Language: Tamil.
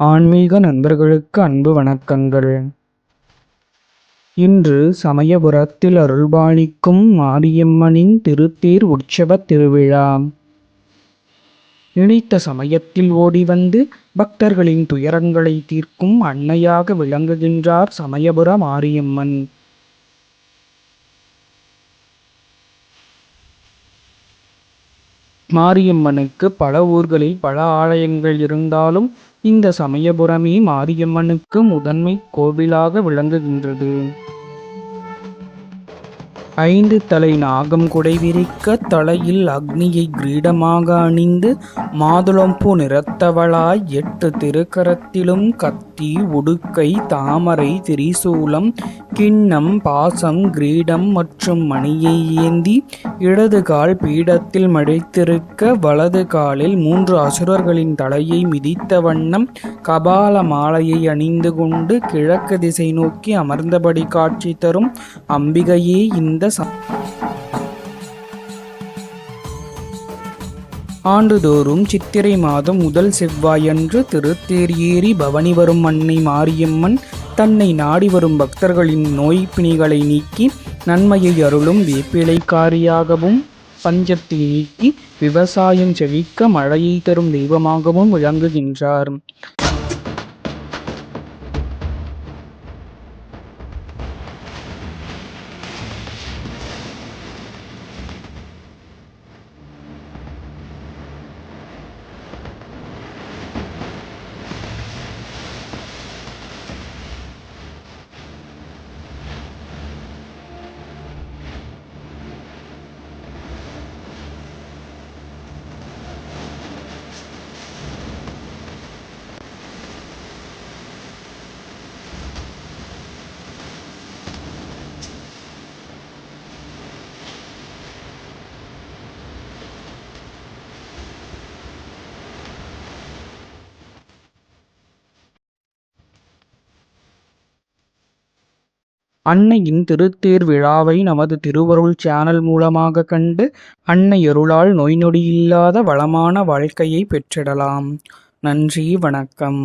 ஆன்மீக நண்பர்களுக்கு அன்பு வணக்கங்கள். இன்று சமயபுரத்தில் அருள்பாலிக்கும் மாரியம்மனின் திருத்தேர் உற்சவத் திருவிழா. நினைத்த சமயத்தில் ஓடி வந்து பக்தர்களின் துயரங்களை தீர்க்கும் அன்னையாக விளங்குகின்றார் சமயபுர மாரியம்மன். மாரியம்மனுக்கு பல ஊர்களில் பல ஆலயங்கள் இருந்தாலும் இந்த சமயபுரமே மாரியம்மனுக்கு முதன்மை கோவிலாக விளங்குகின்றது. ஐந்து தலை நாகம் குடைவிரிக்க தலையில் அக்னியை கிரீடமாக அணிந்து மாதுளம்பூ நிறத்தவளாய் எட்டு திருக்கரத்திலும் கத்தி உடுக்கை தாமரை திரிசூலம் கிண்ணம் பாசம் கிரீடம் மற்றும் மணியை ஏந்தி இடது கால் பீடத்தில் மடித்திருக்க வலது காலில் மூன்று அசுரர்களின் தலையை மிதித்த வண்ணம் கபால மாலையை அணிந்து கொண்டு கிழக்கு திசை நோக்கி அமர்ந்தபடி காட்சி தரும் அம்பிகையே இந்த ஆண்டுதோறும் சித்திரை மாதம் முதல் செவ்வாயன்று திருத்தேரியேறி பவனி வரும் அன்னை மாரியம்மன் தன்னை நாடி வரும் பக்தர்களின் நோய் பிணிகளை நீக்கி நன்மையை அருளும் வேப்பிலைக்காரியாகவும் பஞ்சத்தை நீக்கி விவசாயம் செழிக்க மழையை தரும் தெய்வமாகவும் விளங்குகின்றார். அன்னையின் திருத்தேர் விழாவை நமது திருவருள் சேனல் மூலமாக கண்டு அன்னை அருளால் நோய் நொடியில்லாத வளமான வாழ்க்கையை பெற்றிடலாம். நன்றி வணக்கம்.